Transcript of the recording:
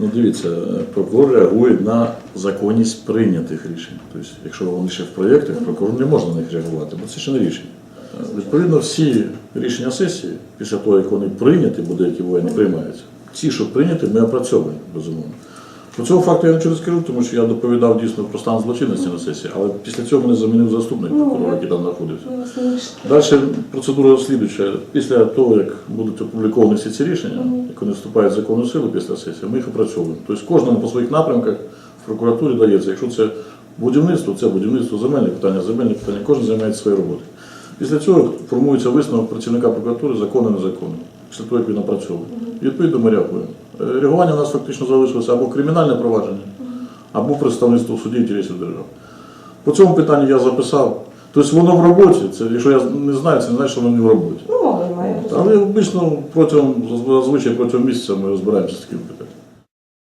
Ну, дивіться, прокурор реагує на законність прийнятих рішень. Тобто, якщо вони ще в проєктах, прокурор не може на них реагувати, бо це ще не рішення. Відповідно, всі рішення сесії, після того, як вони прийняті, бо деякі воїни приймаються, ті, що прийняті, ми опрацьовуємо, безумовно. По цього факту я нічого не скажу, тому що я доповідав дійсно про стан злочинності на сесії, але після цього мене замінив заступник Ну, прокурора, який там знаходився. Далі процедура слідуюча. Після того, як будуть опубліковані всі ці рішення, як вони вступають в законну силу після сесії, ми їх опрацьовуємо. Тобто кожному по своїх напрямках в прокуратурі дається. Якщо це будівництво, це будівництво земельне питання, земельне питання, кожен займається своєю роботою. Після цього формується висновок працівника прокуратури законно незаконно, після того, як він опрацьовує. І відповідно ми реагуємо. Е, Реагування у нас фактично залишилося або кримінальне провадження, або представництво судді інтересів держави. По цьому питанню я записав. Тобто воно в роботі. Це, якщо я не знаю, це не значить, що воно не в роботі. Ну. Але обично протягом зазвичай протягом місяця ми розбираємося з таким питаннями.